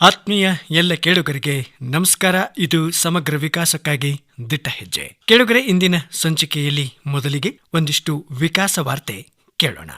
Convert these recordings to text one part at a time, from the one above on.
ಆತ್ಮೀಯ ಎಲ್ಲ ಕೇಳುಗರಿಗೆ ನಮಸ್ಕಾರ. ಇದು ಸಮಗ್ರ ವಿಕಾಸಕ್ಕಾಗಿ ದಿಟ್ಟ ಹೆಜ್ಜೆ. ಕೇಳುಗರೆ, ಇಂದಿನ ಸಂಚಿಕೆಯಲ್ಲಿ ಮೊದಲಿಗೆ ಒಂದಿಷ್ಟು ವಿಕಾಸ ವಾರ್ತೆ ಕೇಳೋಣ.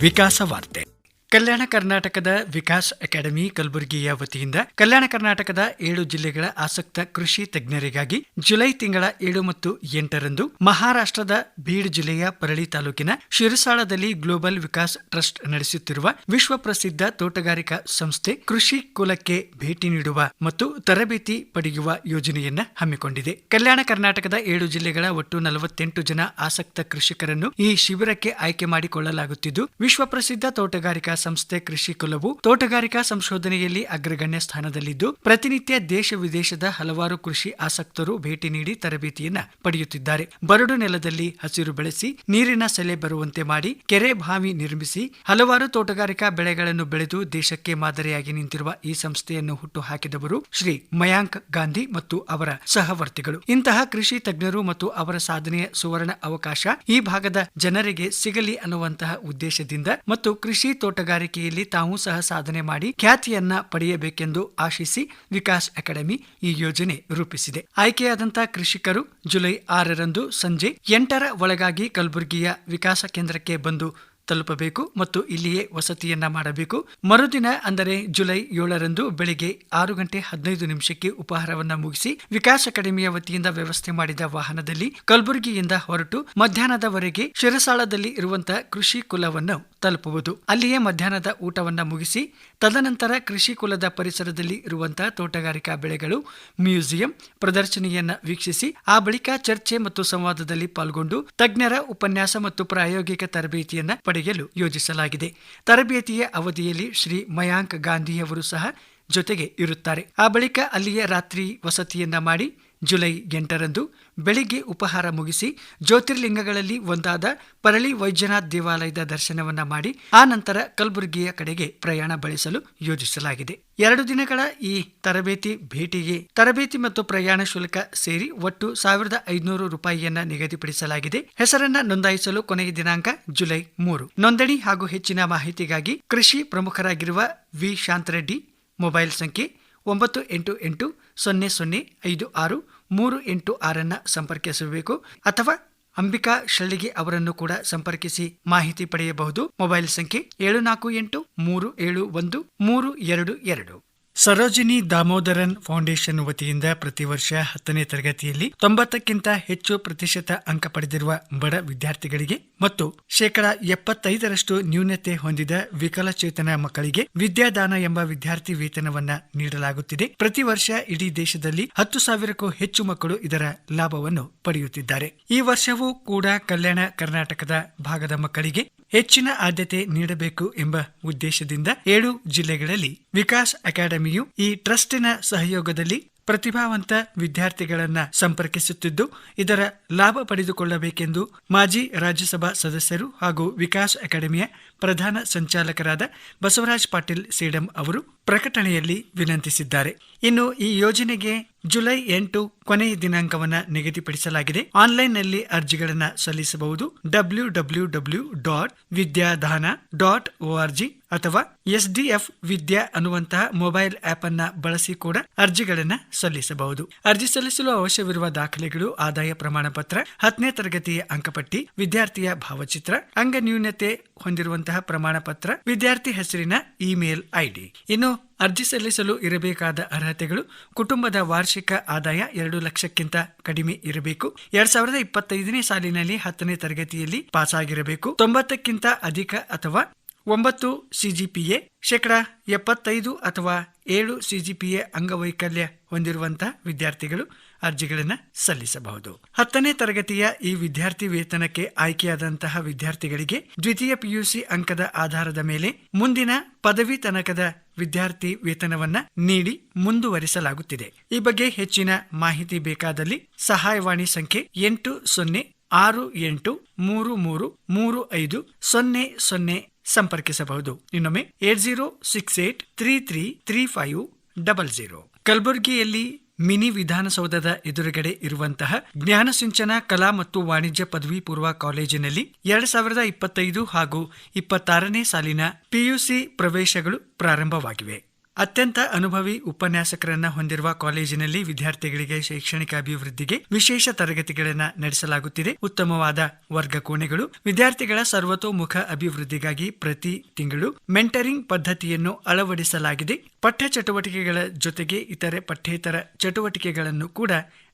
ವಿಕಾಸ ವಾರ್ತೆ. ಕಲ್ಯಾಣ ಕರ್ನಾಟಕದ ವಿಕಾಸ್ ಅಕಾಡೆಮಿ ಕಲಬುರಗಿಯ ವತಿಯಿಂದ ಕಲ್ಯಾಣ ಕರ್ನಾಟಕದ ಏಳು ಜಿಲ್ಲೆಗಳ ಆಸಕ್ತ ಕೃಷಿ ತಜ್ಞರಿಗಾಗಿ ಜುಲೈ ತಿಂಗಳ ಏಳು ಮತ್ತು ಎಂಟರಂದು ಮಹಾರಾಷ್ಟ್ರದ ಬೀಡ್ ಜಿಲ್ಲೆಯ ಪರಳಿ ತಾಲೂಕಿನ ಶಿರಸಾಳದಲ್ಲಿ ಗ್ಲೋಬಲ್ ವಿಕಾಸ್ ಟ್ರಸ್ಟ್ ನಡೆಸುತ್ತಿರುವ ವಿಶ್ವ ಪ್ರಸಿದ್ಧ ತೋಟಗಾರಿಕಾ ಸಂಸ್ಥೆ ಕೃಷಿ ಕುಲಕ್ಕೆ ಭೇಟಿ ನೀಡುವ ಮತ್ತು ತರಬೇತಿ ಪಡೆಯುವ ಯೋಜನೆಯನ್ನ ಹಮ್ಮಿಕೊಂಡಿದೆ. ಕಲ್ಯಾಣ ಕರ್ನಾಟಕದ ಏಳು ಜಿಲ್ಲೆಗಳ ಒಟ್ಟು ನಲವತ್ತೆಂಟು ಜನ ಆಸಕ್ತ ಕೃಷಿಕರನ್ನು ಈ ಶಿಬಿರಕ್ಕೆ ಆಯ್ಕೆ ಮಾಡಿಕೊಳ್ಳಲಾಗುತ್ತಿದ್ದು ವಿಶ್ವ ಪ್ರಸಿದ್ಧ ತೋಟಗಾರಿಕಾ ಸಂಸ್ಥೆ ಕೃಷಿ ಕುಲವು ತೋಟಗಾರಿಕಾ ಸಂಶೋಧನೆಯಲ್ಲಿ ಅಗ್ರಗಣ್ಯ ಸ್ಥಾನದಲ್ಲಿದ್ದು, ಪ್ರತಿನಿತ್ಯ ದೇಶ ವಿದೇಶದ ಹಲವಾರು ಕೃಷಿ ಆಸಕ್ತರು ಭೇಟಿ ನೀಡಿ ತರಬೇತಿಯನ್ನ ಪಡೆಯುತ್ತಿದ್ದಾರೆ. ಬರಡು ನೆಲದಲ್ಲಿ ಹಸಿರು ಬೆಳೆಸಿ, ನೀರಿನ ಸೆಲೆ ಬರುವಂತೆ ಮಾಡಿ, ಕೆರೆ ಬಾವಿ ನಿರ್ಮಿಸಿ, ಹಲವಾರು ತೋಟಗಾರಿಕಾ ಬೆಳೆಗಳನ್ನು ಬೆಳೆದು ದೇಶಕ್ಕೆ ಮಾದರಿಯಾಗಿ ನಿಂತಿರುವ ಈ ಸಂಸ್ಥೆಯನ್ನು ಹುಟ್ಟು ಹಾಕಿದವರು ಶ್ರೀ ಮಯಾಂಕ್ ಗಾಂಧಿ ಮತ್ತು ಅವರ ಸಹವರ್ತಿಗಳು. ಇಂತಹ ಕೃಷಿ ತಜ್ಞರು ಮತ್ತು ಅವರ ಸಾಧನೆಯ ಸುವರ್ಣ ಅವಕಾಶ ಈ ಭಾಗದ ಜನರಿಗೆ ಸಿಗಲಿ ಅನ್ನುವಂತಹ ಉದ್ದೇಶದಿಂದ ಮತ್ತು ಕೃಷಿ ತೋಟಗಾರಿಕೆಯಲ್ಲಿ ತಾವು ಸಹ ಸಾಧನೆ ಮಾಡಿ ಖ್ಯಾತಿಯನ್ನ ಪಡೆಯಬೇಕೆಂದು ಆಶಿಸಿ ವಿಕಾಸ್ ಅಕಾಡೆಮಿ ಈ ಯೋಜನೆ ರೂಪಿಸಿದೆ. ಆಯ್ಕೆಯಾದಂತಹ ಕೃಷಿಕರು ಜುಲೈ ಆರರಂದು ಸಂಜೆ ಎಂಟರ ಒಳಗಾಗಿ ಕಲಬುರಗಿಯ ವಿಕಾಸ ಕೇಂದ್ರಕ್ಕೆ ಬಂದು ತಲುಪಬೇಕು ಮತ್ತು ಇಲ್ಲಿಯೇ ವಸತಿಯನ್ನ ಮಾಡಬೇಕು. ಮರುದಿನ ಅಂದರೆ ಜುಲೈ ಏಳರಂದು ಬೆಳಿಗ್ಗೆ ಆರು ಗಂಟೆ ಹದಿನೈದು ನಿಮಿಷಕ್ಕೆ ಉಪಹಾರವನ್ನ ಮುಗಿಸಿ ವಿಕಾಸ್ ಅಕಾಡೆಮಿಯ ವತಿಯಿಂದ ವ್ಯವಸ್ಥೆ ಮಾಡಿದ ವಾಹನದಲ್ಲಿ ಕಲಬುರಗಿಯಿಂದ ಹೊರಟು ಮಧ್ಯಾಹ್ನದವರೆಗೆ ಶಿರಸಾಳದಲ್ಲಿ ಇರುವಂತಹ ಕೃಷಿ ಕುಲವನ್ನು ತಲುಪುವುದು. ಅಲ್ಲಿಯೇ ಮಧ್ಯಾಹ್ನದ ಊಟವನ್ನ ಮುಗಿಸಿ ತದನಂತರ ಕೃಷಿ ಕುಲದ ಪರಿಸರದಲ್ಲಿ ಇರುವಂತಹ ತೋಟಗಾರಿಕಾ ಬೆಳೆಗಳು, ಮ್ಯೂಸಿಯಂ ಪ್ರದರ್ಶನಿಯನ್ನ ವೀಕ್ಷಿಸಿ ಆ ಬಳಿಕ ಚರ್ಚೆ ಮತ್ತು ಸಂವಾದದಲ್ಲಿ ಪಾಲ್ಗೊಂಡು ತಜ್ಞರ ಉಪನ್ಯಾಸ ಮತ್ತು ಪ್ರಾಯೋಗಿಕ ತರಬೇತಿಯನ್ನ ಪಡೆಯಲು ಯೋಜಿಸಲಾಗಿದೆ. ತರಬೇತಿಯ ಅವಧಿಯಲ್ಲಿ ಶ್ರೀ ಮಯಾಂಕ್ ಗಾಂಧಿಯವರು ಸಹ ಜೊತೆಗೆ ಇರುತ್ತಾರೆ. ಆ ಬಳಿಕ ಅಲ್ಲಿಯೇ ರಾತ್ರಿ ವಸತಿಯನ್ನ ಮಾಡಿ ಜುಲೈ ಎಂಟರಂದು ಬೆಳಿಗ್ಗೆ ಉಪಹಾರ ಮುಗಿಸಿ ಜ್ಯೋತಿರ್ಲಿಂಗಗಳಲ್ಲಿ ಒಂದಾದ ಪರಳಿ ವೈದ್ಯನಾಥ್ ದೇವಾಲಯದ ದರ್ಶನವನ್ನ ಮಾಡಿ, ಆ ನಂತರ ಕಲಬುರಗಿಯ ಕಡೆಗೆ ಪ್ರಯಾಣ ಬಳಸಲು ಯೋಜಿಸಲಾಗಿದೆ. ಎರಡು ದಿನಗಳ ಈ ತರಬೇತಿ ಭೇಟಿಗೆ ತರಬೇತಿ ಮತ್ತು ಪ್ರಯಾಣ ಶುಲ್ಕ ಸೇರಿ ಒಟ್ಟು ಸಾವಿರದ ಐದುನೂರು ರೂಪಾಯಿಯನ್ನ ನಿಗದಿಪಡಿಸಲಾಗಿದೆ. ಹೆಸರನ್ನ ನೋಂದಾಯಿಸಲು ಕೊನೆಯ ದಿನಾಂಕ ಜುಲೈ ಮೂರು. ನೋಂದಣಿ ಹಾಗೂ ಹೆಚ್ಚಿನ ಮಾಹಿತಿಗಾಗಿ ಕೃಷಿ ಪ್ರಮುಖರಾಗಿರುವ ವಿ. ಶಾಂತರೆಡ್ಡಿ, ಮೊಬೈಲ್ ಸಂಖ್ಯೆ ಒಂಬತ್ತು ಎಂಟು ಎಂಟು ಸೊನ್ನೆ ಸೊನ್ನೆ ಐದು ಆರು ಮೂರು ಎಂಟು ಆರನ್ನು ಸಂಪರ್ಕಿಸಬೇಕು. ಅಥವಾ ಅಂಬಿಕಾ ಶಳ್ಳಿಗೆ ಅವರನ್ನು ಕೂಡ ಸಂಪರ್ಕಿಸಿ ಮಾಹಿತಿ ಪಡೆಯಬಹುದು. ಮೊಬೈಲ್ ಸಂಖ್ಯೆ ಏಳು ನಾಲ್ಕು ಎಂಟು ಮೂರು ಏಳು ಒಂದು ಮೂರು ಎರಡು ಎರಡು. ಸರೋಜಿನಿ ದಾಮೋದರನ್ ಫೌಂಡೇಶನ್ ವತಿಯಿಂದ ಪ್ರತಿ ವರ್ಷ ಹತ್ತನೇ ತರಗತಿಯಲ್ಲಿ ತೊಂಬತ್ತಕ್ಕಿಂತ ಹೆಚ್ಚು ಪ್ರತಿಶತ ಅಂಕ ಪಡೆದಿರುವ ಬಡ ವಿದ್ಯಾರ್ಥಿಗಳಿಗೆ ಮತ್ತು ಶೇಕಡ ಎಪ್ಪತ್ತೈದರಷ್ಟು ನ್ಯೂನತೆ ಹೊಂದಿದ ವಿಕಲಚೇತನ ಮಕ್ಕಳಿಗೆ ವಿದ್ಯಾದಾನ ಎಂಬ ವಿದ್ಯಾರ್ಥಿ ವೇತನವನ್ನ ನೀಡಲಾಗುತ್ತಿದೆ. ಪ್ರತಿ ವರ್ಷ ಇಡೀ ದೇಶದಲ್ಲಿ ಹತ್ತು ಸಾವಿರಕ್ಕೂ ಹೆಚ್ಚು ಮಕ್ಕಳು ಇದರ ಲಾಭವನ್ನು ಪಡೆಯುತ್ತಿದ್ದಾರೆ. ಈ ವರ್ಷವೂ ಕೂಡ ಕಲ್ಯಾಣ ಕರ್ನಾಟಕದ ಭಾಗದ ಮಕ್ಕಳಿಗೆ ಹೆಚ್ಚಿನ ಆದ್ಯತೆ ನೀಡಬೇಕು ಎಂಬ ಉದ್ದೇಶದಿಂದ ಏಳು ಜಿಲ್ಲೆಗಳಲ್ಲಿ ವಿಕಾಸ್ ಅಕಾಡೆಮಿಯು ಈ ಟ್ರಸ್ಟಿನ ಸಹಯೋಗದಲ್ಲಿ ಪ್ರತಿಭಾವಂತ ವಿದ್ಯಾರ್ಥಿಗಳನ್ನ ಸಂಪರ್ಕಿಸುತ್ತಿದ್ದು, ಇದರ ಲಾಭ ಪಡೆದುಕೊಳ್ಳಬೇಕೆಂದು ಮಾಜಿ ರಾಜ್ಯಸಭಾ ಸದಸ್ಯರು ಹಾಗೂ ವಿಕಾಸ್ ಅಕಾಡೆಮಿಯ ಪ್ರಧಾನ ಸಂಚಾಲಕರಾದ ಬಸವರಾಜ್ ಪಾಟೀಲ್ ಸೇಡಂ ಅವರು ಪ್ರಕಟಣೆಯಲ್ಲಿ ವಿನಂತಿಸಿದ್ದಾರೆ. ಇನ್ನು ಈ ಯೋಜನೆಗೆ ಜುಲೈ ಎಂಟು ಕೊನೆಯ ದಿನಾಂಕವನ್ನ ನಿಗದಿಪಡಿಸಲಾಗಿದೆ. ಆನ್ಲೈನ್ನಲ್ಲಿ ಅರ್ಜಿಗಳನ್ನು ಸಲ್ಲಿಸಬಹುದು. W W W dot Vidyadhana dot ORG ಅಥವಾ ಎಸ್ಡಿಎಫ್ ವಿದ್ಯಾ ಅನ್ನುವಂತಹ ಮೊಬೈಲ್ ಆಪ್ ಅನ್ನ ಬಳಸಿ ಕೂಡ ಅರ್ಜಿಗಳನ್ನು ಸಲ್ಲಿಸಬಹುದು. ಅರ್ಜಿ ಸಲ್ಲಿಸಲು ಅವಶ್ಯವಿರುವ ದಾಖಲೆಗಳು, ಆದಾಯ ಪ್ರಮಾಣ ಪತ್ರ ಹತ್ತನೇ ತರಗತಿಯ ಅಂಕಪಟ್ಟಿ, ವಿದ್ಯಾರ್ಥಿಯ ಭಾವಚಿತ್ರ ಅಂಗ ನ್ಯೂನತೆ ಹೊಂದಿರುವಂತಹ ಪ್ರಮಾಣ ಪತ್ರ ವಿದ್ಯಾರ್ಥಿ ಹೆಸರಿನ ಇಮೇಲ್ ಐಡಿ. ಇನ್ನು ಅರ್ಜಿ ಸಲ್ಲಿಸಲು ಇರಬೇಕಾದ ಅರ್ಹತೆಗಳು ಕುಟುಂಬದ ವಾರ್ಷಿಕ ಆದಾಯ ಎರಡು ಲಕ್ಷಕ್ಕಿಂತ ಕಡಿಮೆ ಇರಬೇಕು. ಎರಡ್ ಸಾವಿರದ ಇಪ್ಪತ್ತೈದನೇ ಸಾಲಿನಲ್ಲಿ ಹತ್ತನೇ ತರಗತಿಯಲ್ಲಿ ಪಾಸ್ ಆಗಿರಬೇಕು ತೊಂಬತ್ತಕ್ಕಿಂತ ಅಧಿಕ ಅಥವಾ ಒಂಬತ್ತು ಸಿಜಿಪಿಎ, ಶೇಕಡ ಎಪ್ಪತ್ತೈದು ಅಥವಾ ಏಳು ಸಿಜಿಪಿಎ ಅಂಗವೈಕಲ್ಯ ಹೊಂದಿರುವಂತಹ ವಿದ್ಯಾರ್ಥಿಗಳು ಅರ್ಜಿಗಳನ್ನು ಸಲ್ಲಿಸಬಹುದು. ಹತ್ತನೇ ತರಗತಿಯ ಈ ವಿದ್ಯಾರ್ಥಿ ವೇತನಕ್ಕೆ ಆಯ್ಕೆಯಾದಂತಹ ವಿದ್ಯಾರ್ಥಿಗಳಿಗೆ ದ್ವಿತೀಯ ಪಿಯುಸಿ ಅಂಕದ ಆಧಾರದ ಮೇಲೆ ಮುಂದಿನ ಪದವಿ ತನಕದ ವಿದ್ಯಾರ್ಥಿ ವೇತನವನ್ನ ನೀಡಿ ಮುಂದುವರಿಸಲಾಗುತ್ತಿದೆ. ಈ ಬಗ್ಗೆ ಹೆಚ್ಚಿನ ಮಾಹಿತಿ ಬೇಕಾದಲ್ಲಿ ಸಹಾಯವಾಣಿ ಸಂಖ್ಯೆ ಎಂಟು ಸೊನ್ನೆ ಆರು ಎಂಟು ಮೂರು ಮೂರು ಮೂರು ಐದು ಸೊನ್ನೆ ಸೊನ್ನೆ ಸಂಪರ್ಕಿಸಬಹುದು. ಇನ್ನೊಮ್ಮೆ eight zero six eight three three three five double zero. ಕಲಬುರಗಿಯಲ್ಲಿ ಮಿನಿ ವಿಧಾನಸೌಧದ ಎದುರುಗಡೆ ಇರುವಂತಹ ಜ್ಞಾನಸಿಂಚನ ಕಲಾ ಮತ್ತು ವಾಣಿಜ್ಯ ಪದವಿ ಪೂರ್ವ ಕಾಲೇಜಿನಲ್ಲಿ ಎರಡ್ ಸಾವಿರದ ಇಪ್ಪತ್ತೈದು ಹಾಗೂ ಇಪ್ಪತ್ತಾರನೇ ಸಾಲಿನ ಪಿಯುಸಿ ಪ್ರವೇಶಗಳು ಪ್ರಾರಂಭವಾಗಿವೆ. ಅತ್ಯಂತ ಅನುಭವಿ ಉಪನ್ಯಾಸಕರನ್ನ ಹೊಂದಿರುವ ಕಾಲೇಜಿನಲ್ಲಿ ವಿದ್ಯಾರ್ಥಿಗಳಿಗೆ ಶೈಕ್ಷಣಿಕ ಅಭಿವೃದ್ಧಿಗೆ ವಿಶೇಷ ತರಗತಿಗಳನ್ನು ನಡೆಸಲಾಗುತ್ತಿದೆ. ಉತ್ತಮವಾದ ವರ್ಗ ಕೋಣೆಗಳು, ವಿದ್ಯಾರ್ಥಿಗಳ ಸರ್ವತೋಮುಖ ಅಭಿವೃದ್ಧಿಗಾಗಿ ಪ್ರತಿ ತಿಂಗಳು ಮೆಂಟರಿಂಗ್ ಪದ್ಧತಿಯನ್ನು ಅಳವಡಿಸಲಾಗಿದೆ. ಪಠ್ಯ ಚಟುವಟಿಕೆಗಳ ಜೊತೆಗೆ ಇತರೆ ಪಠ್ಯೇತರ ಚಟುವಟಿಕೆಗಳನ್ನು ಕೂಡ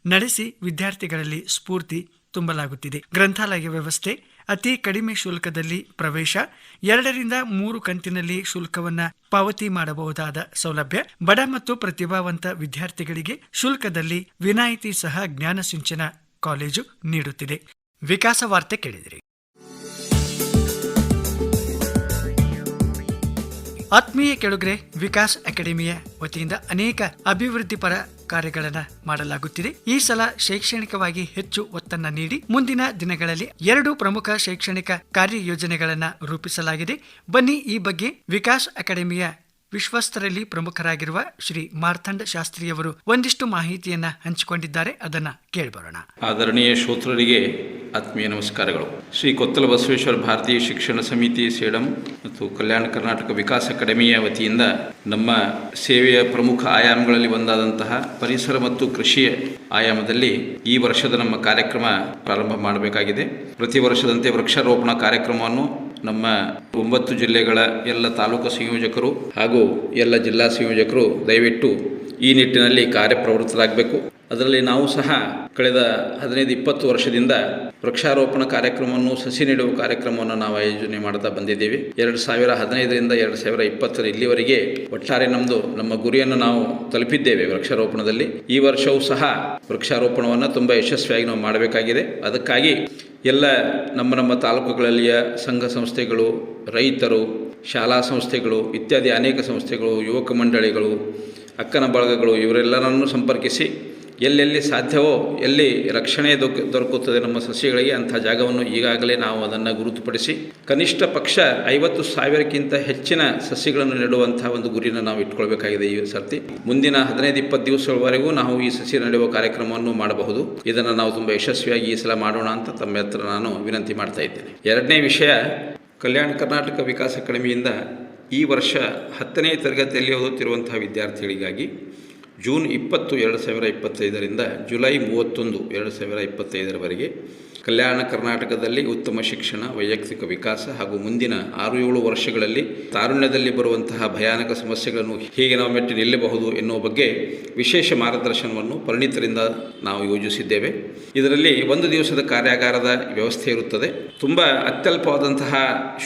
ನಡೆಸಿ ವಿದ್ಯಾರ್ಥಿಗಳಲ್ಲಿ ಸ್ಫೂರ್ತಿ ತುಂಬಲಾಗುತ್ತಿದೆ. ಗ್ರಂಥಾಲಯ ವ್ಯವಸ್ಥೆ ಅತಿ ಕಡಿಮೆ ಶುಲ್ಕದಲ್ಲಿ ಪ್ರವೇಶ, ಎರಡರಿಂದ ಮೂರು ಕಂತಿನಲ್ಲಿ ಶುಲ್ಕವನ್ನ ಪಾವತಿ ಮಾಡಬಹುದಾದ ಸೌಲಭ್ಯ, ಬಡ ಮತ್ತು ಪ್ರತಿಭಾವಂತ ವಿದ್ಯಾರ್ಥಿಗಳಿಗೆ ಶುಲ್ಕದಲ್ಲಿ ವಿನಾಯಿತಿ ಸಹ ಜ್ಞಾನ ಸಿಂಚನ ಕಾಲೇಜು ನೀಡುತ್ತಿದೆ. ವಿಕಾಸ ವಾರ್ತೆ ಕೇಳಿದಿರಿ. ಆತ್ಮೀಯ ಕೆಳುಗ್ರೆ, ವಿಕಾಸ್ ಅಕಾಡೆಮಿಯ ವತಿಯಿಂದ ಅನೇಕ ಅಭಿವೃದ್ಧಿಪರ ಕಾರ್ಯಗಳನ್ನು ಮಾಡಲಾಗುತ್ತಿದೆ. ಈ ಸಲ ಶೈಕ್ಷಣಿಕವಾಗಿ ಹೆಚ್ಚು ಒತ್ತನ್ನ ನೀಡಿ ಮುಂದಿನ ದಿನಗಳಲ್ಲಿ ಎರಡು ಪ್ರಮುಖ ಶೈಕ್ಷಣಿಕ ಕಾರ್ಯಯೋಜನೆಗಳನ್ನು ರೂಪಿಸಲಾಗಿದೆ. ಬನ್ನಿ ಈ ಬಗ್ಗೆ ವಿಕಾಸ್ ಅಕಾಡೆಮಿಯ ವಿಶ್ವಸ್ತರಲ್ಲಿ ಪ್ರಮುಖರಾಗಿರುವ ಶ್ರೀ ಮಾರ್ಥಂಡ ಶಾಸ್ತ್ರಿಯವರು ಒಂದಿಷ್ಟು ಮಾಹಿತಿಯನ್ನ ಹಂಚಿಕೊಂಡಿದ್ದಾರೆ. ಅದನ್ನ ಕೇಳಬರೋಣ. ಆದರಣೀಯ ಶ್ರೋತೃರಿಗೆ ಆತ್ಮೀಯ ನಮಸ್ಕಾರಗಳು. ಶ್ರೀ ಕೊತ್ತಲ ಬಸವೇಶ್ವರ ಭಾರತೀಯ ಶಿಕ್ಷಣ ಸಮಿತಿ ಸೇಡಂ ಮತ್ತು ಕಲ್ಯಾಣ ಕರ್ನಾಟಕ ವಿಕಾಸ ಅಕಾಡೆಮಿಯ ವತಿಯಿಂದ ನಮ್ಮ ಸೇವೆಯ ಪ್ರಮುಖ ಆಯಾಮಗಳಲ್ಲಿ ಒಂದಾದಂತಹ ಪರಿಸರ ಮತ್ತು ಕೃಷಿಯ ಆಯಾಮದಲ್ಲಿ ಈ ವರ್ಷದ ನಮ್ಮ ಕಾರ್ಯಕ್ರಮ ಪ್ರಾರಂಭ ಮಾಡಬೇಕಾಗಿದೆ. ಪ್ರತಿ ವರ್ಷದಂತೆ ವೃಕ್ಷಾರೋಪಣ ಕಾರ್ಯಕ್ರಮವನ್ನು ನಮ್ಮ ಒಂಬತ್ತು ಜಿಲ್ಲೆಗಳ ಎಲ್ಲ ತಾಲೂಕು ಸಂಯೋಜಕರು ಹಾಗೂ ಎಲ್ಲ ಜಿಲ್ಲಾ ಸಂಯೋಜಕರು ದಯವಿಟ್ಟು ಈ ನಿಟ್ಟಿನಲ್ಲಿ ಕಾರ್ಯಪ್ರವೃತ್ತರಾಗಬೇಕು. ಅದರಲ್ಲಿ ನಾವು ಸಹ ಕಳೆದ ಹದಿನೈದು ಇಪ್ಪತ್ತು ವರ್ಷದಿಂದ ವೃಕ್ಷಾರೋಪಣ ಕಾರ್ಯಕ್ರಮವನ್ನು, ಸಸಿ ನೆಡುವ ಕಾರ್ಯಕ್ರಮವನ್ನು ನಾವು ಆಯೋಜನೆ ಮಾಡ್ತಾ ಬಂದಿದ್ದೇವೆ. ಎರಡು ಸಾವಿರ ಹದಿನೈದರಿಂದ ಎರಡು ಸಾವಿರ ಇಪ್ಪತ್ತರ ಇಲ್ಲಿವರೆಗೆ ಒಟ್ಟಾರೆ ನಮ್ಮದು ನಮ್ಮ ಗುರಿಯನ್ನು ನಾವು ತಲುಪಿದ್ದೇವೆ ವೃಕ್ಷಾರೋಪಣದಲ್ಲಿ. ಈ ವರ್ಷವೂ ಸಹ ವೃಕ್ಷಾರೋಪಣವನ್ನು ತುಂಬ ಯಶಸ್ವಿಯಾಗಿ ನಾವು ಮಾಡಬೇಕಾಗಿದೆ. ಅದಕ್ಕಾಗಿ ಎಲ್ಲ ನಮ್ಮ ನಮ್ಮ ತಾಲೂಕುಗಳಲ್ಲಿಯ ಸಂಘ ಸಂಸ್ಥೆಗಳು, ರೈತರು, ಶಾಲಾ ಸಂಸ್ಥೆಗಳು ಇತ್ಯಾದಿ ಅನೇಕ ಸಂಸ್ಥೆಗಳು, ಯುವಕ ಮಂಡಳಿಗಳು, ಅಕ್ಕನ ಬಳಗಗಳು, ಇವರೆಲ್ಲರನ್ನು ಸಂಪರ್ಕಿಸಿ ಎಲ್ಲೆಲ್ಲಿ ಸಾಧ್ಯವೋ ಎಲ್ಲಿ ರಕ್ಷಣೆ ದೊಕ್, ದೊರಕುತ್ತದೆ ನಮ್ಮ ಸಸ್ಯಗಳಿಗೆ ಅಂಥ ಜಾಗವನ್ನು ಈಗಾಗಲೇ ನಾವು ಅದನ್ನು ಗುರುತುಪಡಿಸಿ ಕನಿಷ್ಠ ಪಕ್ಷ ಐವತ್ತು ಸಾವಿರಕ್ಕಿಂತ ಹೆಚ್ಚಿನ ಸಸ್ಯಗಳನ್ನು ನೆಡುವಂಥ ಒಂದು ಗುರಿನ ನಾವು ಇಟ್ಕೊಳ್ಬೇಕಾಗಿದೆ ಈ ಸರ್ತಿ. ಮುಂದಿನ ಹದಿನೈದು ಇಪ್ಪತ್ತು ದಿವಸಗಳವರೆಗೂ ನಾವು ಈ ಸಸಿ ನೆಡುವ ಕಾರ್ಯಕ್ರಮವನ್ನು ಮಾಡಬಹುದು. ಇದನ್ನು ನಾವು ತುಂಬ ಯಶಸ್ವಿಯಾಗಿ ಈ ಸಲ ಮಾಡೋಣ ಅಂತ ತಮ್ಮ ಹತ್ರ ನಾನು ವಿನಂತಿ ಮಾಡ್ತಾ ಇದ್ದೇನೆ. ಎರಡನೇ ವಿಷಯ, ಕಲ್ಯಾಣ ಕರ್ನಾಟಕ ವಿಕಾಸ ಅಕಾಡೆಮಿಯಿಂದ ಈ ವರ್ಷ ಹತ್ತನೇ ತರಗತಿಯಲ್ಲಿ ಓದುತ್ತಿರುವಂತಹ ವಿದ್ಯಾರ್ಥಿಗಳಿಗಾಗಿ ಜೂನ್ ಇಪ್ಪತ್ತು ಎರಡು ಸಾವಿರ ಇಪ್ಪತ್ತೈದರಿಂದ ಜುಲೈ ಮೂವತ್ತೊಂದು ಎರಡು ಸಾವಿರ ಇಪ್ಪತ್ತೈದರವರೆಗೆ ಕಲ್ಯಾಣ ಕರ್ನಾಟಕದಲ್ಲಿ ಉತ್ತಮ ಶಿಕ್ಷಣ, ವೈಯಕ್ತಿಕ ವಿಕಾಸ ಹಾಗೂ ಮುಂದಿನ ಆರು ಏಳು ವರ್ಷಗಳಲ್ಲಿ ತಾರುಣ್ಯದಲ್ಲಿ ಬರುವಂತಹ ಭಯಾನಕ ಸಮಸ್ಯೆಗಳನ್ನು ಹೇಗೆ ನಾವು ಮೆಟ್ಟಿ ನಿಲ್ಲಬಹುದು ಎನ್ನುವ ಬಗ್ಗೆ ವಿಶೇಷ ಮಾರ್ಗದರ್ಶನವನ್ನು ಪರಿಣಿತರಿಂದ ನಾವು ಯೋಜಿಸಿದ್ದೇವೆ. ಇದರಲ್ಲಿ ಒಂದು ದಿವಸದ ಕಾರ್ಯಾಗಾರದ ವ್ಯವಸ್ಥೆ ಇರುತ್ತದೆ. ತುಂಬ ಅತ್ಯಲ್ಪವಾದಂತಹ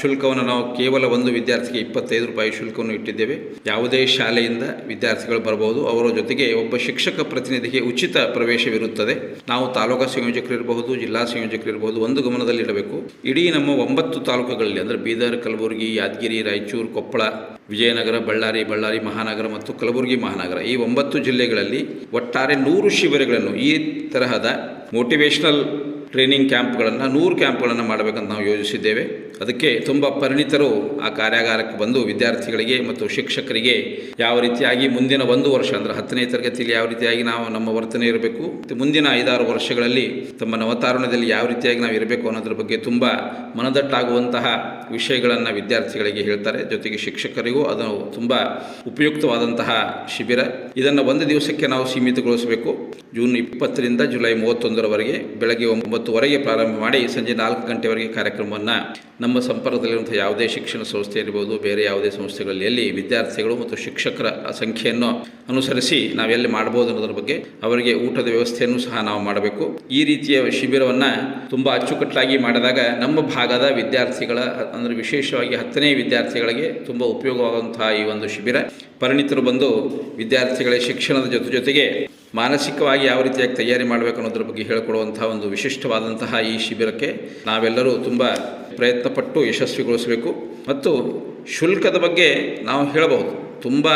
ಶುಲ್ಕವನ್ನು ನಾವು ಕೇವಲ ಒಂದು ವಿದ್ಯಾರ್ಥಿಗೆ ಇಪ್ಪತ್ತೈದು ರೂಪಾಯಿ ಶುಲ್ಕವನ್ನು ಇಟ್ಟಿದ್ದೇವೆ. ಯಾವುದೇ ಶಾಲೆಯಿಂದ ವಿದ್ಯಾರ್ಥಿಗಳು ಬರಬಹುದು ಅವರ ಜೊತೆಗೆ ಒಬ್ಬ ಶಿಕ್ಷಕ ಪ್ರತಿನಿಧಿಗೆ ಉಚಿತ ಪ್ರವೇಶವಿರುತ್ತದೆ. ನಾವು ತಾಲೂಕಾ ಸಂಯೋಜಕರಿರಬಹುದು, ಜಿಲ್ಲಾ ಸಂಯೋಜಕರಿರಬಹುದು ಒಂದು ಗಮನದಲ್ಲಿಡಬೇಕು ಇಡೀ ನಮ್ಮ ಒಂಬತ್ತು ತಾಲೂಕುಗಳಲ್ಲಿ ಅಂದರೆ ಬೀದರ್, ಕಲಬುರಗಿ, ಯಾದಗಿರಿ, ರಾಯಚೂರು, ಕೊಪ್ಪಳ, ವಿಜಯನಗರ, ಬಳ್ಳಾರಿ ಬಳ್ಳಾರಿ ಮಹಾನಗರ ಮತ್ತು ಕಲಬುರಗಿ ಮಹಾನಗರ ಈ ಒಂಬತ್ತು ಜಿಲ್ಲೆಗಳಲ್ಲಿ ಒಟ್ಟಾರೆ ನೂರು ಶಿಬಿರಗಳನ್ನು ಈ ತರಹದ ಮೋಟಿವೇಶನಲ್ ಟ್ರೈನಿಂಗ್ ಕ್ಯಾಂಪ್ಗಳನ್ನು ನೂರು ಕ್ಯಾಂಪ್ಗಳನ್ನು ಮಾಡಬೇಕಂತ ನಾವು ಯೋಜಿಸಿದ್ದೇವೆ. ಅದಕ್ಕೆ ತುಂಬ ಪರಿಣಿತರು ಆ ಕಾರ್ಯಾಗಾರಕ್ಕೆ ಬಂದು ವಿದ್ಯಾರ್ಥಿಗಳಿಗೆ ಮತ್ತು ಶಿಕ್ಷಕರಿಗೆ ಯಾವ ರೀತಿಯಾಗಿ ಮುಂದಿನ ಒಂದು ವರ್ಷ ಅಂದರೆ ಹತ್ತನೇ ತರಗತಿಯಲ್ಲಿ ಯಾವ ರೀತಿಯಾಗಿ ನಾವು ನಮ್ಮ ವರ್ತನೆ ಇರಬೇಕು, ಮತ್ತು ಮುಂದಿನ ಐದಾರು ವರ್ಷಗಳಲ್ಲಿ ತಮ್ಮ ನವತಾರಣದಲ್ಲಿ ಯಾವ ರೀತಿಯಾಗಿ ನಾವು ಇರಬೇಕು ಅನ್ನೋದ್ರ ಬಗ್ಗೆ ತುಂಬ ಮನದಟ್ಟಾಗುವಂತಹ ವಿಷಯಗಳನ್ನು ವಿದ್ಯಾರ್ಥಿಗಳಿಗೆ ಹೇಳ್ತಾರೆ. ಜೊತೆಗೆ ಶಿಕ್ಷಕರಿಗೂ ಅದು ತುಂಬ ಉಪಯುಕ್ತವಾದಂತಹ ಶಿಬಿರ. ಇದನ್ನು ಒಂದು ದಿವಸಕ್ಕೆ ನಾವು ಸೀಮಿತಗೊಳಿಸಬೇಕು. ಜೂನ್ ಇಪ್ಪತ್ತರಿಂದ ಜುಲೈ ಮೂವತ್ತೊಂದರವರೆಗೆ ಬೆಳಗ್ಗೆ ಒಂಬತ್ತುವರೆಗೆ ಪ್ರಾರಂಭ ಮಾಡಿ ಸಂಜೆ ನಾಲ್ಕು ಗಂಟೆವರೆಗೆ ಕಾರ್ಯಕ್ರಮವನ್ನು ನಮ್ಮ ಸಂಪರ್ಕದಲ್ಲಿರುವಂಥ ಯಾವುದೇ ಶಿಕ್ಷಣ ಸಂಸ್ಥೆ ಇರ್ಬೋದು, ಬೇರೆ ಯಾವುದೇ ಸಂಸ್ಥೆಗಳಲ್ಲಿ ಎಲ್ಲಿ ವಿದ್ಯಾರ್ಥಿಗಳು ಮತ್ತು ಶಿಕ್ಷಕರ ಸಂಖ್ಯೆಯನ್ನು ಅನುಸರಿಸಿ ನಾವೆಲ್ಲಿ ಮಾಡ್ಬೋದು ಅನ್ನೋದ್ರ ಬಗ್ಗೆ ಅವರಿಗೆ ಊಟದ ವ್ಯವಸ್ಥೆಯನ್ನು ಸಹ ನಾವು ಮಾಡಬೇಕು. ಈ ರೀತಿಯ ಶಿಬಿರವನ್ನು ತುಂಬ ಅಚ್ಚುಕಟ್ಟಾಗಿ ಮಾಡಿದಾಗ ನಮ್ಮ ಭಾಗದ ವಿದ್ಯಾರ್ಥಿಗಳ ಅಂದರೆ ವಿಶೇಷವಾಗಿ ಹತ್ತನೇ ವಿದ್ಯಾರ್ಥಿಗಳಿಗೆ ತುಂಬ ಉಪಯೋಗವಾಗುವಂತಹ ಈ ಒಂದು ಶಿಬಿರ. ಪರಿಣಿತರು ಬಂದು ವಿದ್ಯಾರ್ಥಿಗಳ ಶಿಕ್ಷಣದ ಜೊತೆ ಜೊತೆಗೆ ಮಾನಸಿಕವಾಗಿ ಯಾವ ರೀತಿಯಾಗಿ ತಯಾರಿ ಮಾಡಬೇಕು ಅನ್ನೋದ್ರ ಬಗ್ಗೆ ಹೇಳಿಕೊಡುವಂತಹ ಒಂದು ವಿಶಿಷ್ಟವಾದಂತಹ ಈ ಶಿಬಿರಕ್ಕೆ ನಾವೆಲ್ಲರೂ ತುಂಬ ಪ್ರಯತ್ನಪಟ್ಟು ಯಶಸ್ವಿಗೊಳಿಸಬೇಕು. ಮತ್ತು ಶುಲ್ಕದ ಬಗ್ಗೆ ನಾವು ಹೇಳಬಹುದು. ತುಂಬ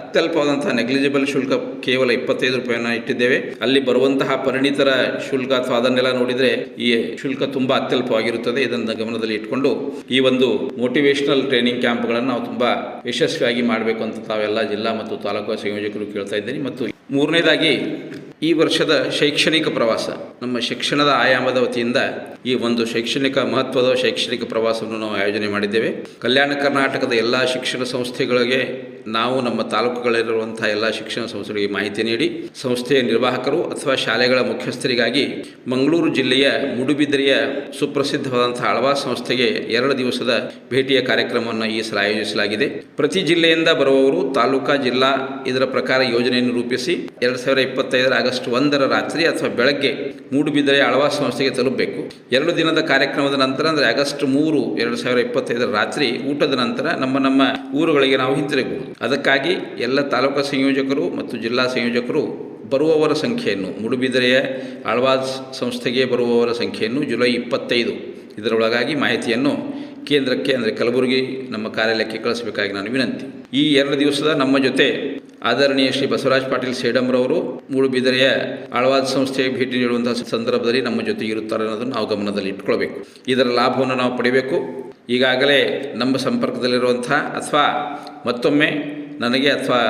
ಅತ್ಯಲ್ಪವಾದಂಥ ನೆಗ್ಲಿಜಿಬಲ್ ಶುಲ್ಕ ಕೇವಲ ಇಪ್ಪತ್ತೈದು ರೂಪಾಯಿಯನ್ನು ಇಟ್ಟಿದ್ದೇವೆ. ಅಲ್ಲಿ ಬರುವಂತಹ ಪರಿಣಿತರ ಶುಲ್ಕ ಅಥವಾ ಅದನ್ನೆಲ್ಲ ನೋಡಿದರೆ ಈ ಶುಲ್ಕ ತುಂಬ ಅತ್ಯಲ್ಪವಾಗಿರುತ್ತದೆ. ಇದನ್ನು ಗಮನದಲ್ಲಿ ಇಟ್ಕೊಂಡು ಈ ಒಂದು ಮೋಟಿವೇಶನಲ್ ಟ್ರೈನಿಂಗ್ ಕ್ಯಾಂಪ್ಗಳನ್ನು ನಾವು ತುಂಬ ಯಶಸ್ವಿಯಾಗಿ ಮಾಡಬೇಕು ಅಂತ ತಾವೆಲ್ಲ ಜಿಲ್ಲಾ ಮತ್ತು ತಾಲೂಕು ಸಂಯೋಜಕರು ಕೇಳ್ತಾ ಇದ್ದೀನಿ. ಮತ್ತು ಮೂರನೇದಾಗಿ ಈ ವರ್ಷದ ಶೈಕ್ಷಣಿಕ ಪ್ರವಾಸ. ನಮ್ಮ ಶಿಕ್ಷಣದ ಆಯಾಮದ ವತಿಯಿಂದ ಈ ಒಂದು ಶೈಕ್ಷಣಿಕ ಮಹತ್ವದ ಶೈಕ್ಷಣಿಕ ಪ್ರವಾಸವನ್ನು ನಾವು ಆಯೋಜನೆ ಮಾಡಿದ್ದೇವೆ. ಕಲ್ಯಾಣ ಕರ್ನಾಟಕದ ಎಲ್ಲ ಶಿಕ್ಷಣ ಸಂಸ್ಥೆಗಳಿಗೆ ನಾವು ನಮ್ಮ ತಾಲೂಕುಗಳಲ್ಲಿರುವಂಥ ಎಲ್ಲ ಶಿಕ್ಷಣ ಸಂಸ್ಥೆಗಳಿಗೆ ಮಾಹಿತಿ ನೀಡಿ ಸಂಸ್ಥೆಯ ನಿರ್ವಾಹಕರು ಅಥವಾ ಶಾಲೆಗಳ ಮುಖ್ಯಸ್ಥರಿಗಾಗಿ ಮಂಗಳೂರು ಜಿಲ್ಲೆಯ ಮೂಡುಬಿದಿರೆಯ ಸುಪ್ರಸಿದ್ಧವಾದಂಥ ಆಳ್ವಾಸ್ ಸಂಸ್ಥೆಗೆ ಎರಡು ದಿವಸದ ಭೇಟಿಯ ಕಾರ್ಯಕ್ರಮವನ್ನು ಈ ಸಲ ಆಯೋಜಿಸಲಾಗಿದೆ. ಪ್ರತಿ ಜಿಲ್ಲೆಯಿಂದ ಬರುವವರು ತಾಲೂಕಾ, ಜಿಲ್ಲಾ ಇದರ ಪ್ರಕಾರ ಯೋಜನೆಯನ್ನು ರೂಪಿಸಿ ಎರಡು ಸಾವಿರ ಇಪ್ಪತ್ತೈದರ ಆಗಸ್ಟ್ ಒಂದರ ರಾತ್ರಿ ಅಥವಾ ಬೆಳಗ್ಗೆ ಮೂಡುಬಿದ್ರೆಯ ಆಳ್ವಾಸ್ ಸಂಸ್ಥೆಗೆ ತಲುಪಬೇಕು. ಎರಡು ದಿನದ ಕಾರ್ಯಕ್ರಮದ ನಂತರ ಅಂದರೆ ಆಗಸ್ಟ್ ಮೂರು ಎರಡು ಸಾವಿರ ಇಪ್ಪತ್ತೈದರ ರಾತ್ರಿ ಊಟದ ನಂತರ ನಮ್ಮ ನಮ್ಮ ಊರುಗಳಿಗೆ ನಾವು ಹಿಂತಿರುಗಬಹುದು. ಅದಕ್ಕಾಗಿ ಎಲ್ಲ ತಾಲೂಕು ಸಂಯೋಜಕರು ಮತ್ತು ಜಿಲ್ಲಾ ಸಂಯೋಜಕರು ಬರುವವರ ಸಂಖ್ಯೆಯನ್ನು, ಮೂಡುಬಿದಿರೆಯ ಆಳ್ವಾಸ್ ಸಂಸ್ಥೆಗೆ ಬರುವವರ ಸಂಖ್ಯೆಯನ್ನು ಜುಲೈ ಇಪ್ಪತ್ತೈದು ಇದರೊಳಗಾಗಿ ಮಾಹಿತಿಯನ್ನು ಕೇಂದ್ರಕ್ಕೆ, ಅಂದರೆ ಕಲಬುರಗಿ ನಮ್ಮ ಕಾರ್ಯಾಲಯಕ್ಕೆ ಕಳಿಸಬೇಕಾಗಿ ನಾನು ವಿನಂತಿ. ಈ ಎರಡು ದಿವಸದ ನಮ್ಮ ಜೊತೆ ಆದರಣೀಯ ಶ್ರೀ ಬಸವರಾಜ್ ಪಾಟೀಲ್ ಸೇಡಂರವರು, ಮೂಡುಬಿದಿರೆಯ ಆಳ್ವಾದ ಸಂಸ್ಥೆಗೆ ಭೇಟಿ ನೀಡುವಂತಹ ಸಂದರ್ಭದಲ್ಲಿ ನಮ್ಮ ಜೊತೆ ಇರುತ್ತಾರೆ ಅನ್ನೋದನ್ನು ನಾವು ಗಮನದಲ್ಲಿ ಇಟ್ಕೊಳ್ಬೇಕು ಇದರ ಲಾಭವನ್ನು ನಾವು ಪಡಿಬೇಕು. ಈಗಾಗಲೇ ನಮ್ಮ ಸಂಪರ್ಕದಲ್ಲಿರುವಂಥ ಅಥವಾ ಮತ್ತೊಮ್ಮೆ ನನಗೆ ಅಥವಾ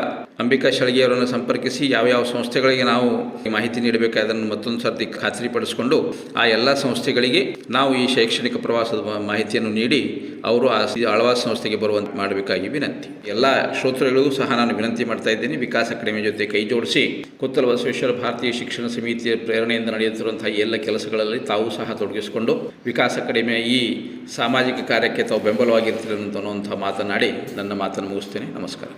ಅಂಬಿಕಾ ಶಳಗಿಯವರನ್ನು ಸಂಪರ್ಕಿಸಿ ಯಾವ ಯಾವ ಸಂಸ್ಥೆಗಳಿಗೆ ನಾವು ಮಾಹಿತಿ ನೀಡಬೇಕು ಅದನ್ನು ಮತ್ತೊಂದು ಸರ್ತಿ ಖಾತ್ರಿಪಡಿಸಿಕೊಂಡು ಆ ಎಲ್ಲ ಸಂಸ್ಥೆಗಳಿಗೆ ನಾವು ಈ ಶೈಕ್ಷಣಿಕ ಪ್ರವಾಸದ ಮಾಹಿತಿಯನ್ನು ನೀಡಿ ಅವರು ಆ ಆಳ್ವಾಸ್ ಸಂಸ್ಥೆಗೆ ಬರುವಂತೆ ಮಾಡಬೇಕಾಗಿ ವಿನಂತಿ. ಎಲ್ಲ ಶ್ರೋತೃಗಳಿಗೂ ಸಹ ನಾನು ವಿನಂತಿ ಮಾಡ್ತಾ ಇದ್ದೇನೆ. ವಿಕಾಸ್ ಅಕಾಡೆಮಿ ಜೊತೆ ಕೈ ಜೋಡಿಸಿ ಕೊತ್ತಲ ಬಸವೇಶ್ವರ ಭಾರತೀಯ ಶಿಕ್ಷಣ ಸಮಿತಿಯ ಪ್ರೇರಣೆಯಿಂದ ನಡೆಯುತ್ತಿರುವಂತಹ ಈ ಎಲ್ಲ ಕೆಲಸಗಳಲ್ಲಿ ತಾವು ಸಹ ತೊಡಗಿಸಿಕೊಂಡು ವಿಕಾಸ್ ಅಕಾಡೆಮಿಯ ಈ ಸಾಮಾಜಿಕ ಕಾರ್ಯಕ್ಕೆ ತಾವು ಬೆಂಬಲವಾಗಿರ್ತೀರಿ ಅನ್ನುವಂಥ ಮಾತನಾಡಿ ನನ್ನ ಮಾತನ್ನು ಮುಗಿಸ್ತೇನೆ. ನಮಸ್ಕಾರ.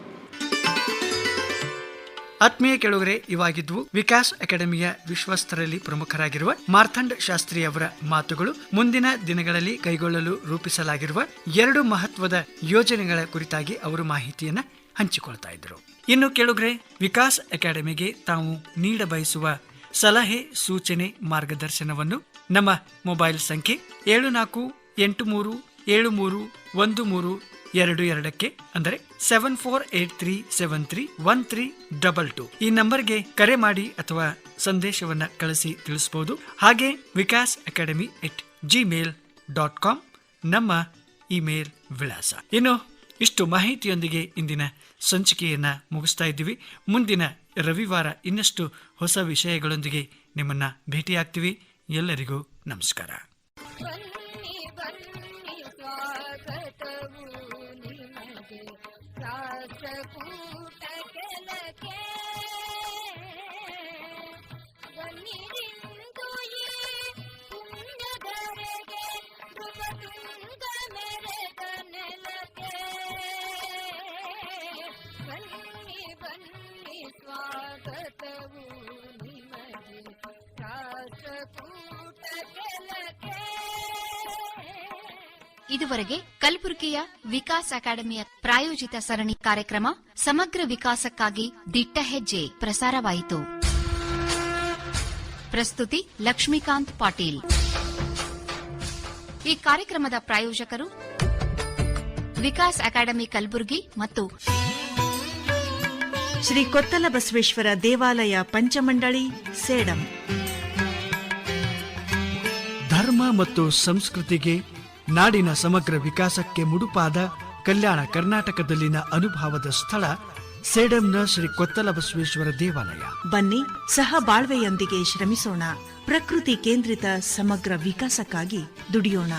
ಆತ್ಮೀಯ ಕೆಳಗರೆ ಇವಾಗಿದ್ವು ವಿಕಾಸ್ ಅಕಾಡೆಮಿಯ ವಿಶ್ವಸ್ತರಲ್ಲಿ ಪ್ರಮುಖರಾಗಿರುವ ಮಾರ್ಥಂಡ್ ಶಾಸ್ತ್ರಿ ಅವರ ಮಾತುಗಳು ಮುಂದಿನ ದಿನಗಳಲ್ಲಿ ಕೈಗೊಳ್ಳಲು ರೂಪಿಸಲಾಗಿರುವ ಎರಡು ಮಹತ್ವದ ಯೋಜನೆಗಳ ಕುರಿತಾಗಿ ಅವರು ಮಾಹಿತಿಯನ್ನ ಹಂಚಿಕೊಳ್ತಾ ಇದ್ರು ಇನ್ನು ಕೆಳಗರೆ, ವಿಕಾಸ್ ಅಕಾಡೆಮಿಗೆ ತಾವು ನೀಡ ಬಯಸುವ ಸಲಹೆ, ಸೂಚನೆ, ಮಾರ್ಗದರ್ಶನವನ್ನು ನಮ್ಮ ಮೊಬೈಲ್ ಸಂಖ್ಯೆ ಏಳು ನಾಲ್ಕು ಎಂಟು ಮೂರು ಏಳು ಮೂರು ಒಂದು ಮೂರು ಎರಡು ಎರಡಕ್ಕೆ ಅಂದರೆ seven four eight three seven three one three double two ಈ ನಂಬರ್ಗೆ ಕರೆ ಮಾಡಿ ಅಥವಾ ಸಂದೇಶವನ್ನ ಕಳಿಸಿ ತಿಳಿಸಬಹುದು ಹಾಗೆ Vikas academy at Gmail dot com ನಮ್ಮ ಇಮೇಲ್ ವಿಳಾಸ. ಇನ್ನು ಇಷ್ಟು ಮಾಹಿತಿಯೊಂದಿಗೆ ಇಂದಿನ ಸಂಚಿಕೆಯನ್ನ ಮುಗಿಸ್ತಾ ಇದ್ದೀವಿ. ಮುಂದಿನ ರವಿವಾರ ಇನ್ನಷ್ಟು ಹೊಸ ವಿಷಯಗಳೊಂದಿಗೆ ನಿಮ್ಮನ್ನ ಭೇಟಿಯಾಗ್ತೀವಿ. ಎಲ್ಲರಿಗೂ ನಮಸ್ಕಾರ. ಬನ್ನಿ ಸ್ವಾಗತವು ನಿಮಗೆ ರಾಷ್ಟ್ರಕೂಟ ಕೆಲಕ್ಕೆ ಇದುವರೆಗೆ ಕಲಬುರಗಿಯ ವಿಕಾಸ್ ಅಕಾಡೆಮಿಯ ಪ್ರಾಯೋಜಿತ ಸರಣಿ ಕಾರ್ಯಕ್ರಮ ಸಮಗ್ರ ವಿಕಾಸಕ್ಕಾಗಿ ದಿಟ್ಟ ಹೆಜ್ಜೆ ಪ್ರಸಾರವಾಯಿತು. ಪ್ರಸ್ತುತಿ ಲಕ್ಷ್ಮೀಕಾಂತ್ ಪಾಟೀಲ್. ಈ ಕಾರ್ಯಕ್ರಮದ ಪ್ರಾಯೋಜಕರು ವಿಕಾಸ್ ಅಕಾಡೆಮಿ ಕಲಬುರಗಿ ಮತ್ತು ಶ್ರೀ ಕೊತ್ತಲ ಬಸವೇಶ್ವರ ದೇವಾಲಯ ಪಂಚಮಂಡಳಿ ಸೇಡಂ. ಧರ್ಮ ಮತ್ತು ಸಂಸ್ಕೃತಿಗೆ ನಾಡಿನ ಸಮಗ್ರ ವಿಕಾಸಕ್ಕೆ ಮುಡುಪಾದ ಕಲ್ಯಾಣ ಕರ್ನಾಟಕದಲ್ಲಿನ ಅನುಭವದ ಸ್ಥಳ ಸೇಡಂನ ಶ್ರೀ ಕೊತ್ತಲ ಬಸವೇಶ್ವರ ದೇವಾಲಯ. ಬನ್ನಿ, ಸಹ ಬಾಳ್ವೆಯೊಂದಿಗೆ ಶ್ರಮಿಸೋಣ. ಪ್ರಕೃತಿ ಕೇಂದ್ರಿತ ಸಮಗ್ರ ವಿಕಾಸಕ್ಕಾಗಿ ದುಡಿಯೋಣ.